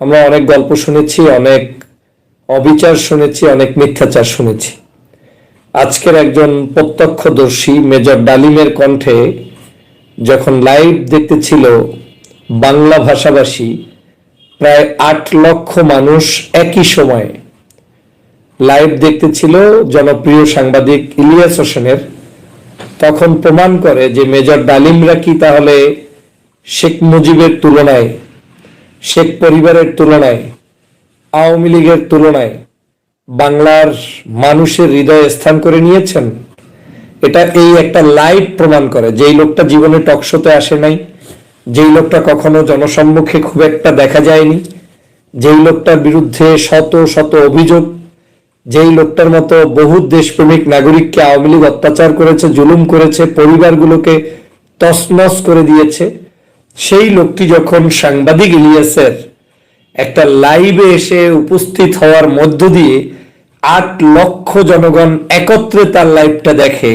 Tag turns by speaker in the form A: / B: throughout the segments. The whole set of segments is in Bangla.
A: আমরা অনেক গল্প শুনেছি, অনেক অবিচার শুনেছি, অনেক মিথ্যাচার শুনেছি। আজকের একজন প্রত্যক্ষদর্শী, মেজর ডালিমের কণ্ঠে যখন লাইভ দেখতেছিল বাংলা ভাষাভাষী, প্রায় আট লক্ষ মানুষ একই সময়ে লাইভ দেখতেছিল জনপ্রিয় সাংবাদিক ইলিয়াস হোসেনের, তখন প্রমাণ করে যে মেজর ডালিমরা কি তাহলে শেখ মুজিবের তুলনায় শেখ পরিবারের তুলনায়, আওয়ামী লীগের তুলনায় বাংলার মানুষের হৃদয়ে স্থান করে নিয়েছেন, এটা এই একটা লাইভ প্রমাণ করে। যেই লোকটা জীবনে টকশোতে আসে নাই, যেই লোকটা কখনো জনসম্মুখে খুব একটা দেখা যায়নি, যেই লোকটার বিরুদ্ধে শত শত অভিযোগ, যেই লোকটার মতো বহু দেশপ্রেমিক নাগরিককে আওয়ামী লীগ অত্যাচার করেছে, জুলুম করেছে, পরিবারগুলোকে তছনছ করে দিয়েছে সেই লোকটি যখন সাংবাদিক ইলিয়াসের একটা লাইভে এসে উপস্থিত হওয়ার মধ্য দিয়ে আট লক্ষ জনগণ একত্রে তার লাইভটা দেখে,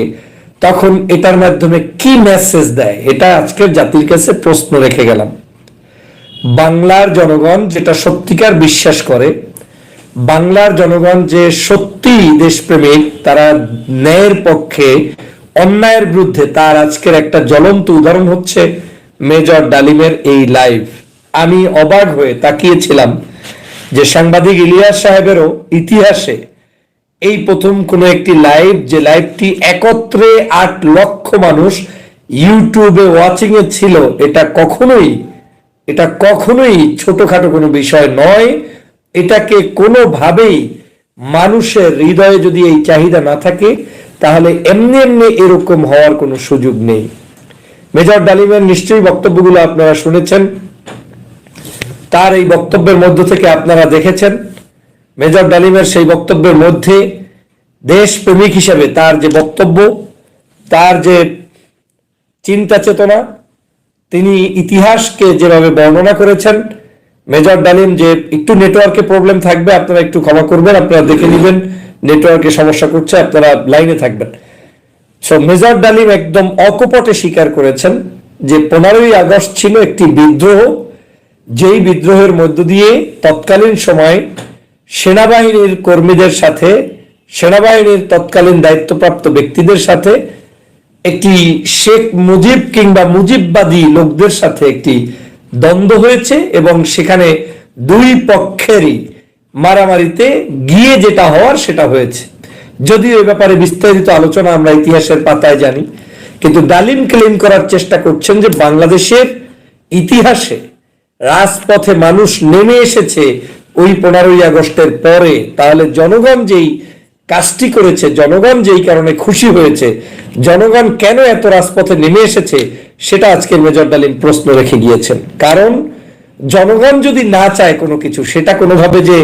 A: তখন এটার মাধ্যমে কি মেসেজ দেয়? এটা আজকের জাতির কাছে প্রশ্ন রেখে গেলাম। বাংলার জনগণ যেটা সত্যিকার বিশ্বাস করে, বাংলার জনগণ যে সত্যি দেশপ্রেমিক, তারা ন্যায়ের পক্ষে, অন্যায়ের বিরুদ্ধে তার আজকের একটা জ্বলন্ত উদাহরণ হচ্ছে মেজর ডালিমের এই লাইভ। আমি অবাক হয়ে তাকিয়েছিলাম যে সাংবাদিক ইলিয়াস সাহেবেরও ইতিহাসে এই প্রথম কোনো একটি লাইভ, যে লাইভটি একত্রে আট লক্ষ মানুষ ইউটিউবে ওয়াচিং এ ছিল, এটা কখনোই এটা কখনোই ছোটখাটো কোনো বিষয় নয়। এটাকে কোনোভাবেই মানুষের হৃদয়ে যদি এই চাহিদা না থাকে, তাহলে এমনি এমনি এরকম হওয়ার কোনো সুযোগ নেই। মেজর ডালিমের নিশ্চয়ই বক্তব্যগুলো আপনারা শুনেছেন। তার এই বক্তব্যের মধ্য থেকে আপনারা দেখেছেন, মেজর ডালিমের সেই বক্তব্যের মধ্যে দেশপ্রেমিক হিসেবে তার যে বক্তব্য, তার যে চিন্তা চেতনা, তিনি ইতিহাসকে যেভাবে বর্ণনা করেছেন, মেজর ডালিম যে একটু নেটওয়ার্কে প্রবলেম থাকবে, আপনারা একটু ক্ষমা করবেন, আপনারা দেখে নেবেন, নেটওয়ার্কে সমস্যা করছে, আপনারা লাইনে থাকবেন। সো মেজর ডালিম একদম অকপটে স্বীকার করেছেন যে পনেরোই আগস্ট ছিল একটি বিদ্রোহ যেই বিদ্রোহের মধ্য দিয়ে তৎকালীন সময় সেনাবাহিনীর কর্মীদের সাথে সেনাবাহিনীর তৎকালীন দায়িত্বপ্রাপ্ত ব্যক্তিদের সাথে একটি শেখ মুজিব কিংবা মুজিববাদী লোকদের সাথে একটি দ্বন্দ্ব হয়েছে এবং সেখানে দুই পক্ষেরই মারামারিতে গিয়ে যেটা হওয়ার সেটা হয়েছে যদিও এ ব্যাপারে বিস্তারিত আলোচনা আমরা ইতিহাসের পাতায় জানি, কিন্তু ডালিম ক্লেম করার চেষ্টা করছেন যে বাংলাদেশের ইতিহাসে রাজপথে মানুষ নেমে এসেছে ওই পনেরোই আগস্টের পরে। তাহলে জনগণ যেই কাজটি করেছে, জনগণ যেই কারণে খুশি হয়েছে, জনগণ কেন এত রাজপথে নেমে এসেছে, সেটা আজকের মেজর ডালিম প্রশ্ন রেখে গিয়েছেন। কারণ জনগণ যদি না চায় কোনো কিছু, সেটা কোনোভাবে যে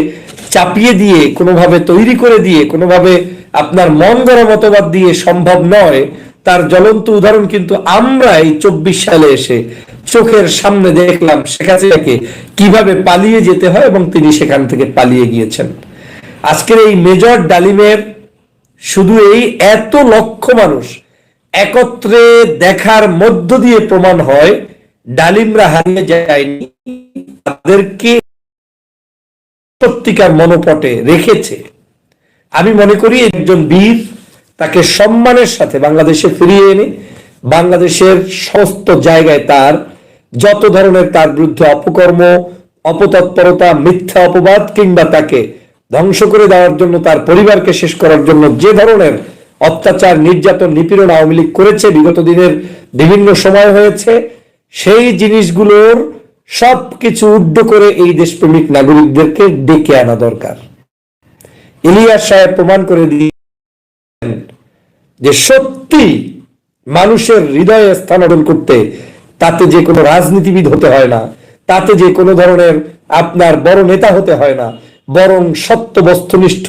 A: চাপিয়ে দিয়ে, কোনোভাবে তৈরি করে দিয়ে, কোনোভাবে আপনার মন গড়া মতবাদ দিয়ে সম্ভব নয়, তার জ্বলন্ত উদাহরণ কিন্তু আমরা এই চব্বিশ সালে এসে চোখের সামনে দেখলাম শেখ হাসিনাকে কীভাবে পালিয়ে যেতে হয় এবং তিনি সেখান থেকে পালিয়ে গিয়েছেন। আজকের এই মেজর ডালিমের শুধু এই এত লক্ষ মানুষ একত্রে দেখার মধ্য দিয়ে প্রমাণ হয়, ডালিমরা হারিয়ে যায়নি, তাদেরকে সত্যিকার মনোপটে রেখেছে। আমি মনে করি একজন বীর তাকে সম্মানের সাথে বাংলাদেশে ফিরিয়ে এনে বাংলাদেশের সমস্ত জায়গায় তার যত ধরনের তার বিরুদ্ধে অপকর্ম, অপতৎপরতা, মিথ্যা অপবাদ কিংবা তাকে ধ্বংস করে দেওয়ার জন্য, তার পরিবারকে শেষ করার জন্য যে ধরনের অত্যাচার, নির্যাতন, নিপীড়ন আওয়ামী লীগ করেছে, বিগত দিনের বিভিন্ন সময় হয়েছে, সেই জিনিসগুলোর সব কিছু উড্ড করে এই দেশপ্রেমিক নাগরিকদেরকে ডেকে আনা দরকার। ইলিয়াস সাহেব প্রমাণ করে দিয়ে যে সত্যি মানুষের হৃদয়ে স্থান অর্জন করতে তাতে যে কোনো রাজনীতিবিদ হতে হয় না, তাতে যে কোনো ধরনের আপনার বড় নেতা হতে হয় না, বরং সত্য, বস্তুনিষ্ঠ,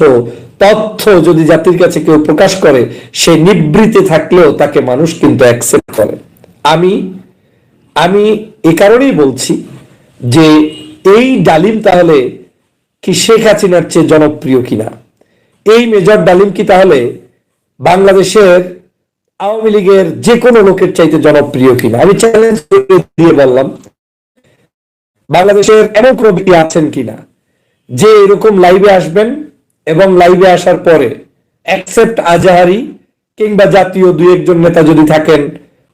A: তথ্য যদি জাতির কাছে কেউ প্রকাশ করে, সে নিবৃতে থাকলেও তাকে মানুষ কিন্তু অ্যাকসেপ্ট করে। আমি আমি এ কারণেই বলছি যে এই ডালিম তাহলে কি শেখ হাসিনার চেয়ে জনপ্রিয় কিনা? এই মেজর ডালিম কি তাহলে বাংলাদেশের আওয়ামী লীগের যে কোনো লোকের চাইতে জনপ্রিয় কিনা? আমি চ্যালেঞ্জ দিয়ে বললাম, বাংলাদেশের এমন কোনো ব্যক্তি আছেন কিনা যে এরকম লাইভে আসবেন এবং লাইভে আসার পরে অ্যাকসেপ্ট আজাহারি কিংবা জাতীয় দুই একজন নেতা যদি থাকেন,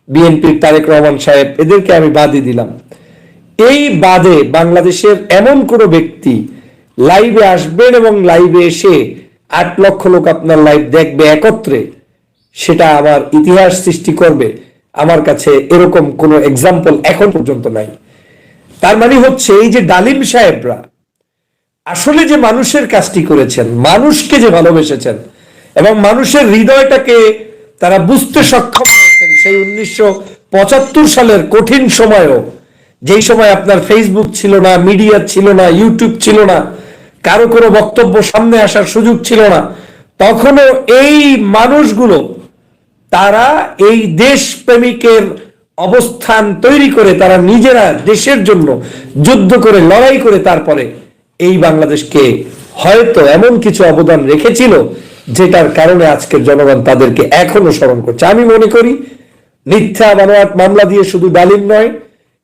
A: বিএনপির তারেক রহমান সাহেব, এদেরকে আমি বাদই দিলাম। এই বাদে বাংলাদেশের এমন কোনো ব্যক্তি লাইভে আসবেন এবং লাইভে এসে আট লক্ষ লোক আপনার লাইভ দেখবে একত্রে, সেটা আমার ইতিহাস সৃষ্টি করবে। আমার কাছে এরকম কোনো এক্সাম্পল এখন পর্যন্ত নাই। তার মানে হচ্ছে এই যে ডালিম সাহেবরা, আসলে যে মানুষের কাজটি করেছেন, মানুষকে যে ভালোবেসেছেন, এবং মানুষের হৃদয়টাকে তারা বুঝতে সক্ষম হয়েছেন সেই উনিশশো পঁচাত্তর সালের কঠিন সময়ও। যেই সময় আপনার ফেসবুক ছিল না মিডিয়া ছিল না ইউটিউব ছিল না কারও কোনো বক্তব্য সামনে আসার সুযোগ ছিল না, তখনও এই মানুষগুলো, তারা এই দেশ প্রেমিকের অবস্থান তৈরি করে, তারা নিজেরা দেশের জন্য যুদ্ধ করে, লড়াই করে তারপরে এই বাংলাদেশকে হয়তো এমন কিছু অবদান রেখেছিল, যেটার কারণে আজকের জনগণ তাদেরকে এখনও স্মরণ করছে। আমি মনে করি, মিথ্যা মানবাত মামলা দিয়ে শুধু ডালিম নয়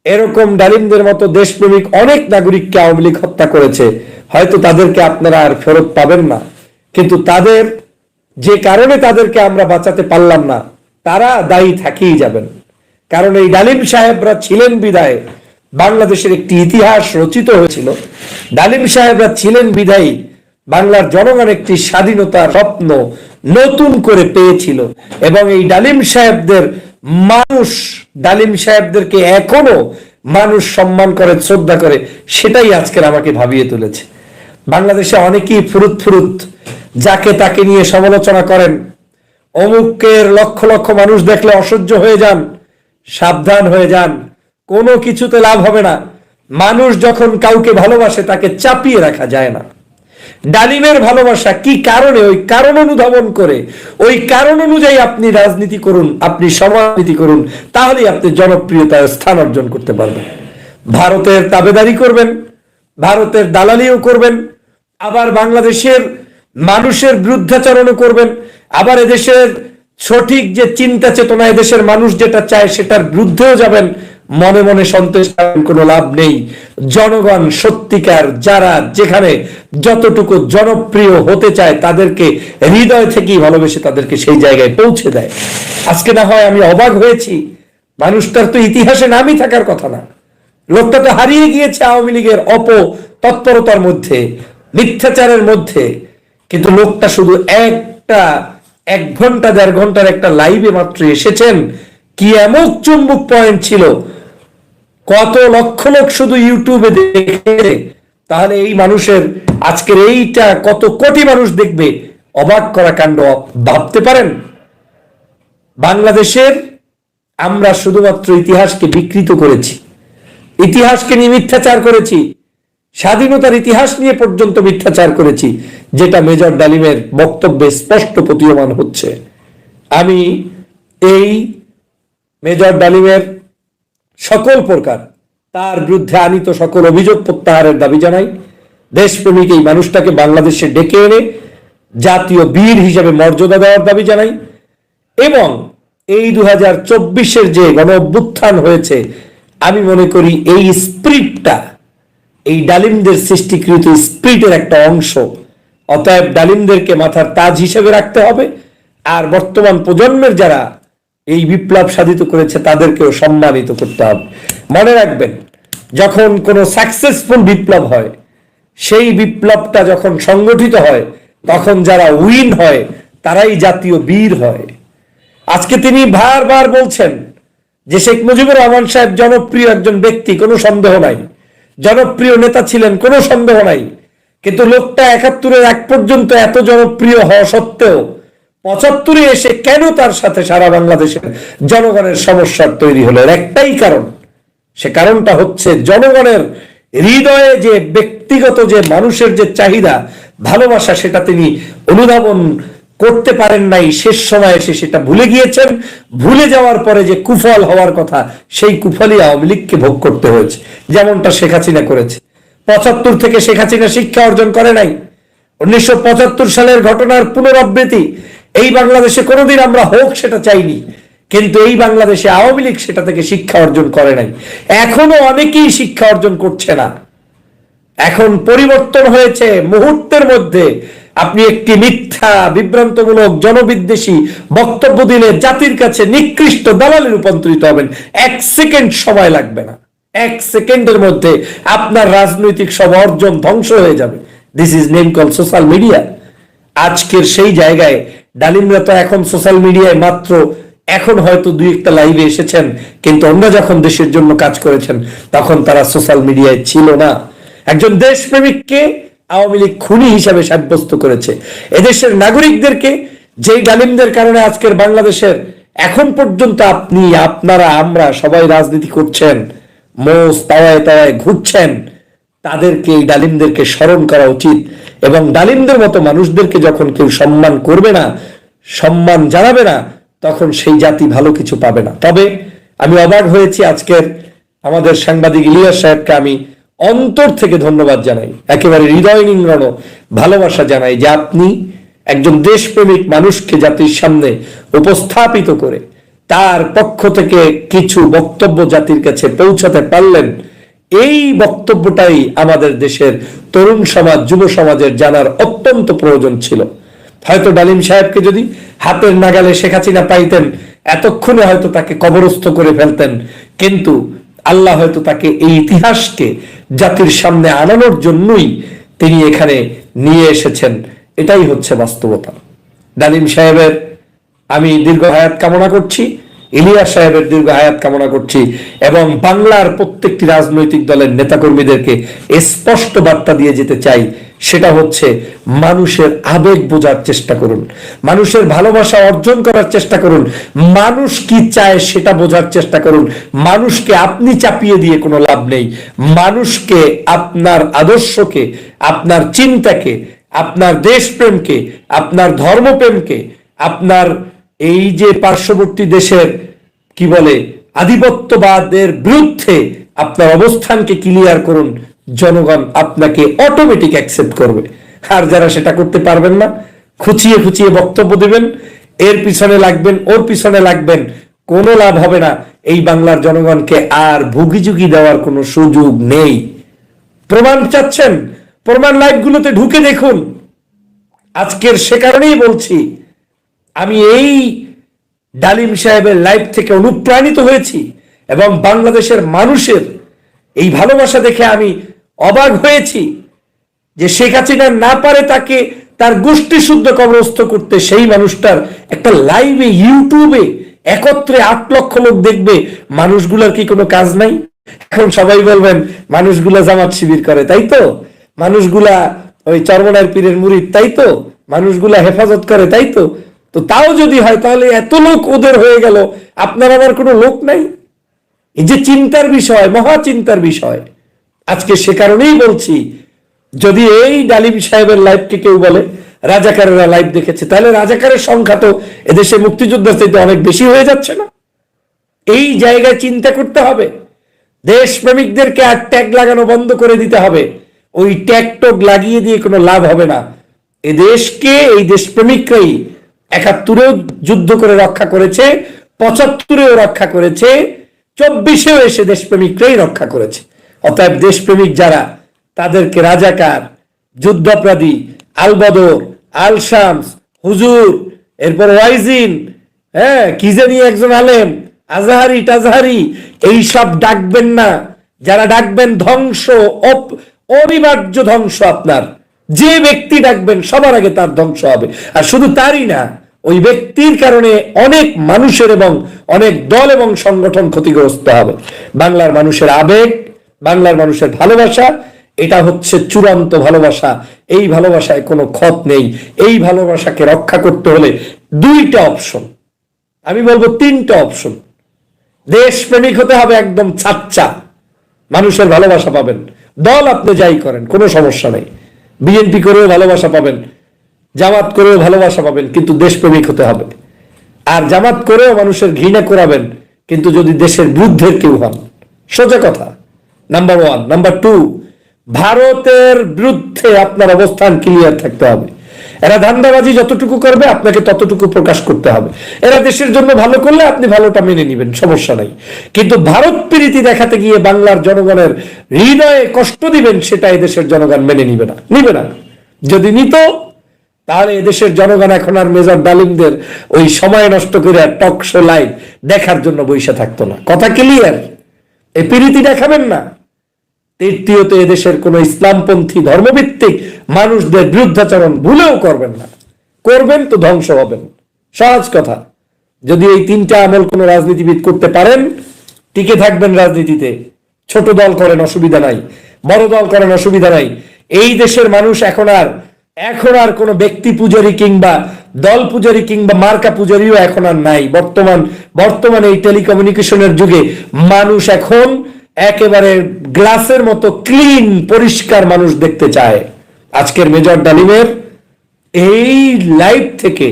A: এরকম ডালিমদের মতো দেশপ্রেমিক অনেক নাগরিককে আওয়ামী লীগ হত্যা করেছে। হয়তো তাদেরকে আপনারা আর ফেরত পাবেন না। কিন্তু তাদের যে কারণে তাদেরকে আমরা বাঁচাতে পারলাম না, তারা দায়ী থাকিই যাবেন। কারণ এই ডালিম সাহেবরা ছিলেন বিদায় বাংলাদেশের একটি ইতিহাস রচিত হয়েছিল। ডালিম সাহেবরা ছিলেন বিদায়ী বাংলার জনগণ একটি স্বাধীনতার স্বপ্ন নতুন করে পেয়েছিল। এবং এই ডালিম সাহেবদের মানুষ ডালিম সাহেবদেরকে এখনও মানুষ সম্মান করে, শ্রদ্ধা করে, সেটাই আজকের আমাকে ভাবিয়ে তুলেছে। বাংলাদেশে অনেকেই ফুরুত ফুরুত, যাকে তাকে নিয়ে সমালোচনা করেন। অমুকের লক্ষ লক্ষ মানুষ দেখলে অসহ্য হয়ে যান, সাবধান হয়ে যান, কোনো কিছুতে লাভ হবে না। মানুষ যখন কাউকে ভালোবাসে, তাকে চাপিয়ে রাখা যায় না। ডালিমের ভালোবাসা কি কারণে? ওই কারণ অনুধাবন করে। ওই কারণ অনুযায়ী আপনি রাজনীতি করুন, আপনি সমাজনীতি করুন, তাহলেই আপনি জনপ্রিয়তার স্থান অর্জন করতে পারবেন। ভারতের তাবেদারি করবেন, ভারতের দালালিও করবেন, আবার বাংলাদেশের মানুষের বিরুদ্ধাচরণও করবেন, আবার এদেশের সঠিক যে চিন্তা চেতনা, এদেশের মানুষ যেটা চায় সেটার বিরুদ্ধেও যাবেন মনে মনে সন্তোষ কোনো লাভ নেই। জনগণ, সত্যিকার যারা যেখানে যতটুকু জনপ্রিয় হতে চায়, তাদেরকে হৃদয় থেকেই ভালোবেসে তাদেরকে সেই জায়গায় পৌঁছে দেয়। আজকে না হয় আমি অবাক হয়েছি, মানুষটার তো ইতিহাসে নামই থাকার কথা না। লোকটা তো হারিয়ে গিয়েছে আওয়ামী লীগের অপ তৎপরতার মধ্যে, মিথ্যাচারের মধ্যে। কিন্তু লোকটা শুধু একটা, এক ঘণ্টা, দেড় ঘণ্টার একটা লাইভে মাত্র এসেছেন। কি এমন চুম্বক পয়েন্ট ছিল কত লক্ষ লোক শুধু ইউটিউবে দেখে, তাহলে এই মানুষের আজকের এইটা কত কোটি মানুষ দেখবে? অবাক করা কাণ্ড, ভাবতে পারেন? বাংলাদেশের আমরা শুধুমাত্র ইতিহাসকে বিকৃত করেছি, ইতিহাসকে নিয়ে মিথ্যাচার করেছি, স্বাধীনতার ইতিহাস নিয়ে পর্যন্ত মিথ্যাচার করেছি, যেটা মেজর ডালিমের বক্তব্যে স্পষ্ট প্রতীয়মান হচ্ছে। আমি এই মেজর ডালিমের সকল প্রকার। তার বিরুদ্ধে আনিত সকল অভিযোগ প্রত্যাহারের দাবি জানাই। দেশপ্রেমিক এই মানুষটাকে বাংলাদেশে ডেকে এনে জাতীয় বীর হিসেবে মর্যাদা দেওয়ার দাবি জানাই এবং এই দু হাজার চব্বিশের যে গণ অভ্যুত্থান হয়েছে, আমি মনে করি এই স্প্রিটটা, এই ডালিমদের সৃষ্টিকৃত স্প্রিটের একটা অংশ। অতএব ডালিমদেরকে মাথার তাজ হিসেবে রাখতে হবে। আর বর্তমান প্রজন্মের যারা এই বিপ্লব সাধিত করেছে তাদেরকেও সম্মানিত করতে হবে। মনে রাখবেন, যখন কোনো সাকসেসফুল বিপ্লব হয়, সেই বিপ্লবটা যখন সংগঠিত হয়, তখন যারা উইন হয়, তারাই জাতীয় বীর হয়। আজকে তিনি বারবার বলছেন যে শেখ মুজিবুর রহমান সাহেব জনপ্রিয় একজন ব্যক্তি, কোনো সন্দেহ নাই। জনপ্রিয় নেতা ছিলেন, কোনো সন্দেহ নাই। কিন্তু লোকটা একাত্তরের এক পর্যন্ত এত জনপ্রিয় হওয়া সত্ত্বেও পঁচাত্তরে এসে কেন তার সাথে সারা বাংলাদেশের জনগণের সমস্যার তৈরি হলো? একটাই কারণ, সে কারণটা হচ্ছে জনগণের হৃদয়ে যে ব্যক্তিগত যে মানুষের যে চাহিদা, ভালোবাসা, সেটা তিনি অনুধাবন করতে পারেন নাই। শেষ সময় এসে সেটা ভুলে গিয়েছেন। ভুলে যাওয়ার পরে যে কুফল হওয়ার কথা, সেই কুফলই আওয়ামী লীগকে ভোগ করতে হয়েছে, যেমনটা শেখ হাসিনা করেছে। পঁচাত্তর থেকে শেখ হাসিনা শিক্ষা অর্জন করে নাই। উনিশশো পঁচাত্তর সালের ঘটনার পুনরাবৃত্তি এই বাংলাদেশে কোনোদিন আমরা হোক সেটা চাইনি, কিন্তু এই বাংলাদেশে আওয়ামী লীগ সেটা থেকে শিক্ষা অর্জন করে নাই। এখনও অনেকেই শিক্ষা অর্জন করছে না। এখন পরিবর্তন হয়েছে মুহূর্তের মধ্যে। আপনি একটি মিথ্যা, বিভ্রান্তমূলক, জনবিদ্বেষী বক্তব্য দিলে জাতির কাছে নিকৃষ্ট দালালে রূপান্তরিত হবেন। এক সেকেন্ড সময় লাগবে না। এক সেকেন্ডের মধ্যে আপনার রাজনৈতিক সব অর্জন ধ্বংস হয়ে যাবে। This is name call social media আজকের সেই জায়গায় ডালিমরা তো এখন সোশ্যাল মিডিয়ায় মাত্র এখন হয়তো দুই একটা লাইভে এসেছেন, কিন্তু অন্য যখন দেশের জন্য কাজ করেছেন, তখন তারা সোশ্যাল মিডিয়ায় ছিল না। একজন দেশপ্রেমিককে আওয়ামী লীগ খুনি হিসাবে সাব্যস্ত করেছে। এদেশের নাগরিকদেরকে, যেই ডালিমদের কারণে আজকের বাংলাদেশের এখন পর্যন্ত আপনি, আপনারা, আমরা সবাই রাজনীতি করছেন, মোষ তাওয়ায় তাওয়ায় ঘুরছেন তাদেরকে, এই ডালিমদেরকে স্মরণ করা উচিত এবং ডালিমদের মতো মানুষদেরকে যখন কেউ সম্মান করবে না, সম্মান জানাবে না, তখন সেই জাতি ভালো কিছু পাবে না। তবে আমি অবাক হয়েছি আজকের আমাদের সাংবাদিক ইলিয়াস সাহেবকে আমি অন্তর থেকে ধন্যবাদ জানাই। একেবারে হৃদয় নিংড়ানো ভালোবাসা জানাই যে আপনি একজন দেশপ্রেমিক মানুষকে জাতির সামনে উপস্থাপিত করে তার পক্ষ থেকে কিছু বক্তব্য জাতির কাছে পৌঁছাতে পারলেন। এই বক্তব্যটাই আমাদের দেশের তরুণ সমাজ, যুব সমাজের জানার অত্যন্ত প্রয়োজন ছিল। হয়তো ডালিম সাহেবকে যদি হাতের নাগালে শেখ হাসিনা পাইতেন, এতক্ষণে হয়তো তাকে কবরস্থ করে ফেলতেন। কিন্তু আল্লাহ হয়তো তাকে এই ইতিহাসকে জাতির সামনে আনানোর জন্যই তিনি এখানে নিয়ে এসেছেন। এটাই হচ্ছে বাস্তবতা। ডালিম সাহেবের আমি দীর্ঘ হায়াত কামনা করছি। ইলিয়াস সাহেবের দীর্ঘ আয়াত কামনা করছি এবং বাংলার প্রত্যেকটি রাজনৈতিক দলের নেতাকর্মীদেরকে স্পষ্ট বার্তা দিয়ে যেতে চাই, সেটা হচ্ছে মানুষের আবেগ বোঝার চেষ্টা করুন, মানুষের ভালোবাসা অর্জন করার চেষ্টা করুন, মানুষ কি চায় সেটা বোঝার চেষ্টা করুন, মানুষকে আপনি চাপিয়ে দিয়ে কোনো লাভ নেই, মানুষকে আপনার আদর্শকে, আপনার চিন্তাকে, আপনার দেশপ্রেমকে, আপনার ধর্মপ্রেমকে, আপনার এই যে পার্শ্ববর্তী দেশের, কি বলে, আধিপত্যবাদের বিরুদ্ধে আপনার অবস্থানকে ক্লিয়ার করুন, জনগণ আপনাকে অটোমেটিক অ্যাকসেপ্ট করবে। আর যারা সেটা করতে পারবেন না, খুচিয়ে খুচিয়ে বক্তব্য দেবেন, এর পিছনে লাগবেন, ওর পিছনে লাগবেন, কোনো লাভ হবে না। এই বাংলার জনগণকে আর ভুগিযুগি দেওয়ার কোনো সুযোগ নেই। প্রমাণ চাচ্ছেন, প্রমাণ লাইভগুলোতে ঢুকে দেখুন। আজকের সে কারণেই বলছি আমি এই ডালিম সাহেবের লাইফ থেকে অনুপ্রাণিত হয়েছি এবং বাংলাদেশের মানুষের এই ভালোবাসা দেখে আমি অবাক হয়েছি যে শেখ হাসিনা না পারে তাকে তার গোষ্ঠী শুদ্ধ কবরস্থ করতে সেই মানুষটার একটা লাইভে, ইউটিউবে একত্রে আট লক্ষ লোক দেখবে, মানুষগুলোর কি কোনো কাজ নাই? এখন সবাই বলবেন, মানুষগুলা জামাত শিবির করে, তাই তো? মানুষগুলা ওই চরমনার পীরের মুরিদ তাই তো? মানুষগুলা হেফাজত করে, তাই তো? তো তাও যদি হয় তাহলে এত লোক ওদের হয়ে গেল, আপনার আবার কোনো লোক নাই? এই যে চিন্তার বিষয়, মহা চিন্তার বিষয়। আজকে সে কারণেই বলছি, যদি এই ডালিম সাহেবের লাইভকে কেউ বলে, রাজাকারেরা লাইভ দেখেছে, তাহলে রাজাকারের সংখ্যা তো এদেশে মুক্তিযোদ্ধার চাইতে অনেক বেশি হয়ে যাচ্ছে না। এই জায়গায় চিন্তা করতে হবে। দেশপ্রেমিকদেরকে আর ট্যাগ লাগানো বন্ধ করে দিতে হবে। ওই ট্যাগ টক লাগিয়ে দিয়ে কোনো লাভ হবে না। এ দেশকে এই দেশপ্রেমিকরাই একাত্তরেও যুদ্ধ করে রক্ষা করেছে, পঁচাত্তরেও রক্ষা করেছে, চব্বিশেও এসে দেশপ্রেমিকরাই রক্ষা করেছে। অতএব দেশপ্রেমিক যারা, তাদেরকে রাজাকার, যুদ্ধাপরাধী, আলবদর আল শামস হুজুর, এরপর ওয়াইজিন হ্যাঁ কি জানি একজন আলেম, আজাহারি টাজাহারি এই সব ডাকবেন না। যারা ডাকবেন, ধ্বংস অনিবার্য ধ্বংস আপনার। যে ব্যক্তি ডাকবেন, সবার আগে তার ধ্বংস হবে। আর শুধু তারই না ওই ব্যক্তির কারণে অনেক মানুষের এবং অনেক দল এবং সংগঠন ক্ষতিগ্রস্ত হবে। বাংলার মানুষের আবেগ, বাংলার মানুষের ভালোবাসা, এটা হচ্ছে চূড়ান্ত ভালোবাসা। এই ভালোবাসায় কোনো ক্ষত নেই। এই ভালোবাসাকে রক্ষা করতে হলে দুইটা অপশন। আমি বলব তিনটা অপশন। দেশপ্রেমিক হতে হবে একদম ছাচ্চা মানুষের ভালোবাসা পাবেন। দল আপনি যাই করেন, কোনো সমস্যা নেই। বিএনপি করেও ভালোবাসা পাবেন। জামাত করেও ভালোবাসা পাবেন, কিন্তু দেশপ্রেমিক হতে হবে। আর জামাত করেও মানুষের ঘৃণা করাবেন, কিন্তু যদি দেশের বিরুদ্ধের কেউ হন। সোজা কথা। নাম্বার ওয়ান নাম্বার টু ভারতের বিরুদ্ধে আপনার অবস্থান ক্লিয়ার থাকতে হবে। এরা ধান্দাবাজি যতটুকু করবে, আপনাকে ততটুকু প্রকাশ করতে হবে। এরা দেশের জন্য ভালো করলে আপনি ভালোটা মেনে নেবেন, সমস্যা নাই। কিন্তু ভারত প্রীতি দেখাতে গিয়ে বাংলার জনগণের হৃদয়ে কষ্ট দিবেন, সেটা এদেশের জনগণ মেনে নিবে না। নিবে না। যদি নিত তাহলে এদেশের জনগণ এখন আর মেজর ডালিমদের ওই সময় নষ্ট করে টক শো লাইভ দেখার জন্য বসে থাকতো না। কথা ক্লিয়ার এই প্রীতি দেখাবেন না? তৃতীয়ত এদেশের কোন ইসলামপন্থী ধর্মভিত্তিক মানুষদের বিরুদ্ধাচরণ ভুলেও করবেন না। করবেন তো ধ্বংস হবেন। সহজ কথা। যদি এই তিনটা আমল কোন রাজনীতিবিদ করতে পারেন, টিকে থাকবেন রাজনীতিতে। ছোট দল করেন অসুবিধা নাই, বড় দল করেন অসুবিধা নাই। এই দেশের মানুষ এখন আর এখন আর কোনো ব্যক্তি পূজারি কিংবা দল পূজারি কিংবা মার্কা পূজারিও এখন আর নাই। বর্তমান, বর্তমানে এই টেলিকমিউনিকেশনের যুগে মানুষ এখন একেবারে গ্লাসের মতো ক্লিন, পরিষ্কার মানুষ দেখতে চায়। আজকের মেজর ডালিমের এই লাইভ থেকে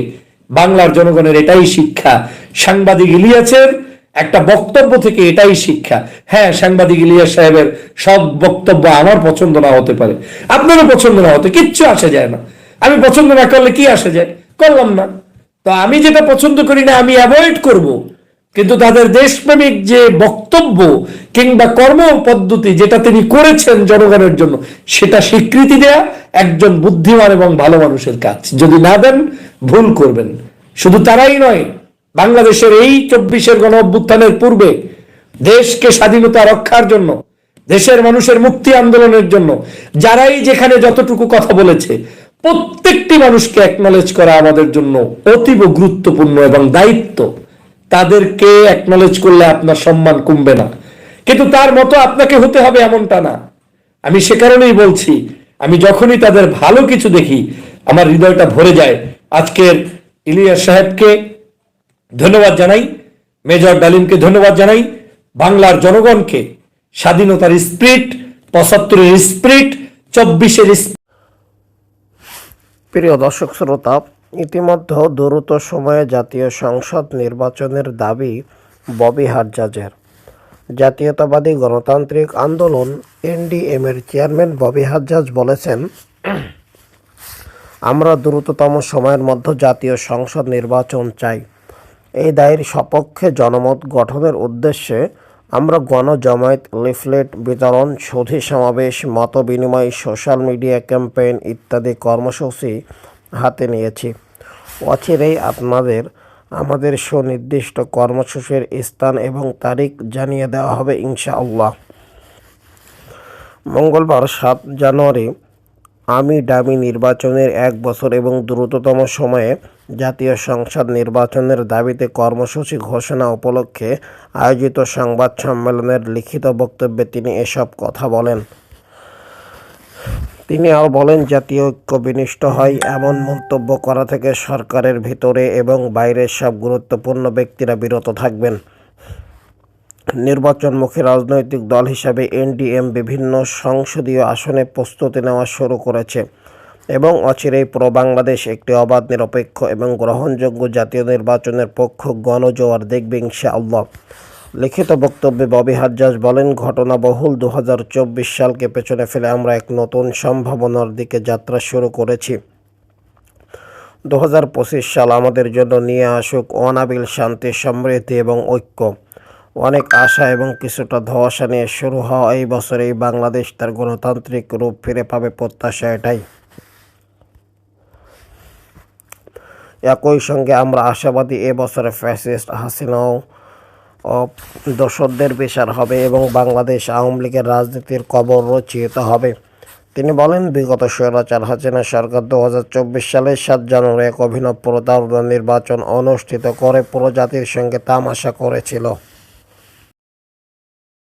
A: বাংলার জনগণের এটাই শিক্ষা। সাংবাদিক ইলিয়াসের একটা বক্তব্য থেকে এটাই শিক্ষা। হ্যাঁ সাংবাদিক ইলিয়াস সাহেবের সব বক্তব্য আমার পছন্দ না হতে পারে। আপনারও পছন্দ না হতে, কিচ্ছু আসে যায় না। আমি পছন্দ না করলে কি আসে যায়? করলাম না। তো আমি যেটা পছন্দ করি না, আমি অ্যাভয়েড করব। কিন্তু তাদের দেশপ্রেমিক যে বক্তব্য কিংবা কর্ম পদ্ধতি যেটা তিনি করেছেন জনগণের জন্য, সেটা স্বীকৃতি দেয়া একজন বুদ্ধিমান এবং ভালো মানুষের কাজ। যদি না দেন, ভুল করবেন। শুধু তারাই নয় বাংলাদেশের এই চব্বিশের গণ অভ্যুত্থানের পূর্বে দেশকে স্বাধীনতা রক্ষার জন্য, দেশের মানুষের মুক্তি আন্দোলনের জন্য, যারাই যেখানে যতটুকু কথা বলেছে, প্রত্যেকটি মানুষকে একনলেজ করা আমাদের জন্য অতীব গুরুত্বপূর্ণ এবং দায়িত্ব। তাদেরকে একনলেজ করলে আপনার সম্মান কমবে না। কিন্তু তার মতো আপনাকে হতে হবে এমনটা না। আমি সে কারণেই বলছি, আমি যখনই তাদের ভালো কিছু দেখি, আমার হৃদয়টা ভরে যায়। আজকের ইলিয়াস সাহেবকে ধন্যবাদ জানাই। মেজর ডালিমকে ধন্যবাদ জানাই। বাংলার জনগণকে স্বাধীনতার স্পিরিট, পঁচাত্তরের স্পিরিট, চব্বিশের
B: প্রিয় দর্শক শ্রোতা, ইতিমধ্যে দ্রুত সময়ে জাতীয় সংসদ নির্বাচনের দাবি ববি হাজ্জাজের জাতীয়তাবাদী গণতান্ত্রিক আন্দোলন এনডিএম এর চেয়ারম্যান ববি হাজ্জাজ বলেছেন, আমরা দ্রুততম সময়ের মধ্যে জাতীয় সংসদ নির্বাচন চাই। এই দায়ের সপক্ষে জনমত গঠনের উদ্দেশ্যে আমরা গণজমায়েত লিফলেট বিতরণ, সুধী সমাবেশ, মত বিনিময়, সোশ্যাল মিডিয়া ক্যাম্পেইন ইত্যাদি কর্মসূচি হাতে নিয়েছি। অচিরেই আপনাদের, আমাদের সুনির্দিষ্ট কর্মসূচির স্থান এবং তারিখ জানিয়ে দেওয়া হবে ইনশাআল্লাহ। মঙ্গলবার সাত জানুয়ারি আমি ডামি নির্বাচনের এক বছর এবং দ্রুততম সময়ে জাতীয় সংসদ নির্বাচনের দাবিতে কর্মসূচি ঘোষণা উপলক্ষে আয়োজিত সংবাদ সম্মেলনের লিখিত বক্তব্যে তিনি এসব কথা বলেন। তিনি আরও বলেন, জাতীয় ঐক্য বিনিষ্ট হয় এমন মন্তব্য করা থেকে সরকারের ভিতরে এবং বাইরের সব গুরুত্বপূর্ণ ব্যক্তিরা বিরত থাকবেন। নির্বাচনমুখী রাজনৈতিক দল হিসাবে এনডিএম বিভিন্ন সংসদীয় আসনে প্রস্তুতি নেওয়া শুরু করেছে এবং অচিরেই পুরো বাংলাদেশ একটি অবাধ, নিরপেক্ষ এবং গ্রহণযোগ্য জাতীয় নির্বাচনের পক্ষ গণজোয়ার দেখবে ইনশাআল্লাহ। লিখিত বক্তব্যে ববি হাজ্জাজ বলেন, ঘটনাবহুল দু হাজার চব্বিশ সালকে পেছনে ফেলে আমরা এক নতুন সম্ভাবনার দিকে যাত্রা শুরু করেছি। দুহাজার পঁচিশ সাল আমাদের জন্য নিয়ে আসুক অনাবিল শান্তি, সমৃদ্ধি এবং ঐক্য। অনেক আশা এবং কিছুটা ধোঁয়াশা নিয়ে শুরু হওয়া এই বছরেই বাংলাদেশ তার গণতান্ত্রিক রূপ ফিরে পাবে প্রত্যাশা এটাই। একই সঙ্গে আমরা আশাবাদী এ বছরে ফ্যাসিস্ট হাসিনাও ও বিচার হবে এবং বাংলাদেশ আওয়ামী লীগের রাজনীতির কবর রচিত হবে। তিনি বলেন, বিগত স্বৈরাচার হাসিনা সরকার দু হাজার চব্বিশ সালের সাত জানুয়ারি এক অভিনব প্রতারণা নির্বাচন অনুষ্ঠিত করে পুরো জাতির সঙ্গে তামাশা করেছিল।